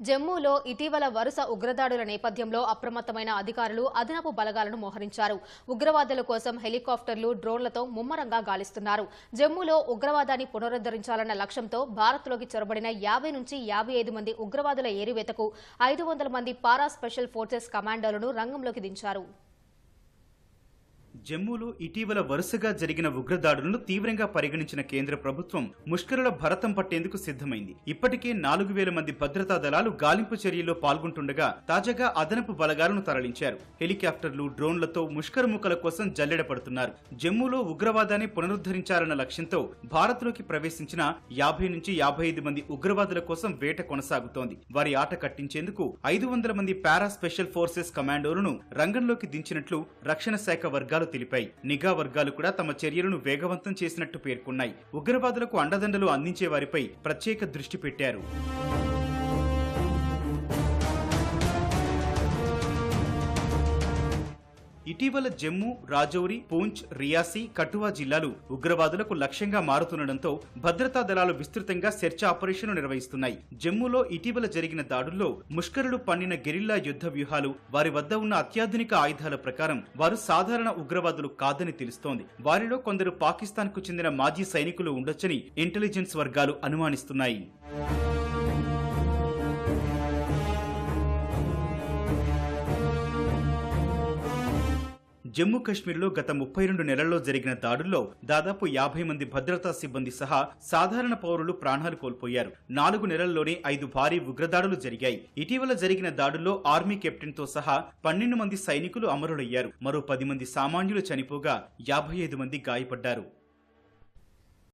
జమ్మూలో ఇటీవల వరుస ఉగ్రదాడుల నేపథ్యంలో అప్రమత్తమైన అధికారులు అదనపు బలగాలను మోహరించారు. ఉగ్రవాదుల కోసం హెలికాప్టర్లు డ్రోన్లతో ముమ్మరంగా గాలిస్తున్నారు. జమ్మూలో ఉగ్రవాదాన్ని పునరుద్దరించాలన్న లక్ష్యంతో భారత్లోకి చొరబడిన యాభై నుంచి యాభై ఐదు మంది ఉగ్రవాదుల ఏరివేతకు ఐదు వందల మంది పారా స్పెషల్ ఫోర్సెస్ కమాండోలను రంగంలోకి దించారు. జమ్మూలో ఇటీవల వరుసగా జరిగిన ఉగ్రదాడులను తీవ్రంగా పరిగణించిన కేంద్ర ప్రభుత్వం ముష్కరుల భరతం పట్టేందుకు సిద్ధమైంది. ఇప్పటికే నాలుగు వేల మంది భద్రతా దళాలు గాలింపు చర్యల్లో పాల్గొంటుండగా తాజాగా అదనపు బలగాలను తరలించారు. హెలికాప్టర్లు డ్రోన్లతో ముష్కరు ముఖల కోసం జల్లెడ పడుతున్నారు జమ్మూలో ఉగ్రవాదాన్ని పునరుద్ధరించాలన్న లక్ష్యంతో భారత్లోకి ప్రవేశించిన యాభై నుంచి యాభై ఐదు మంది ఉగ్రవాదుల కోసం వేట కొనసాగుతోంది. వారి ఆట కట్టించేందుకు ఐదు వందల మంది పారా స్పెషల్ ఫోర్సెస్ కమాండోలను రంగంలోకి దించినట్లు రక్షణ శాఖ వర్గాలు తెలిపాయి. నిఘా వర్గాలు కూడా తమ చర్యలను వేగవంతం చేసినట్టు పేర్కొన్నాయి. ఉగ్రవాదులకు అండదండలు అందించే వారిపై ప్రత్యేక దృష్టి పెట్టారు. ఇటీవల జమ్మూ రాజౌరి పూంచ్ రియాసీ కఠువా జిల్లాలు ఉగ్రవాదులకు లక్ష్యంగా మారుతుండటంతో భద్రతా దళాలు విస్తృతంగా సెర్చ్ ఆపరేషన్లు నిర్వహిస్తున్నాయి. జమ్మూలో ఇటీవల జరిగిన దాడుల్లో ముష్కరులు పన్నిన గెరిల్లా యుద్ధ వ్యూహాలు వారి వద్ద ఉన్న అత్యాధునిక ఆయుధాల ప్రకారం వారు సాధారణ ఉగ్రవాదులు కాదని తెలుస్తోంది. వారిలో కొందరు పాకిస్తాన్కు చెందిన మాజీ సైనికులు ఉండొచ్చని ఇంటెలిజెన్స్ వర్గాలు అనుమానిస్తున్నాయి. జమ్మూ కశ్మీర్లో గత ముప్పై రెండు నెలల్లో జరిగిన దాడుల్లో దాదాపు యాభై మంది భద్రతా సిబ్బంది సహా సాధారణ పౌరులు ప్రాణాలు కోల్పోయారు. నాలుగు నెలల్లోనే ఐదు భారీ ఉగ్రదాడులు జరిగాయి. ఇటీవల జరిగిన దాడుల్లో ఆర్మీ కెప్టెన్తో సహా పన్నెండు మంది సైనికులు అమరులయ్యారు. మరో పది మంది సామాన్యులు చనిపోగా యాభై ఐదు మంది గాయపడ్డారు.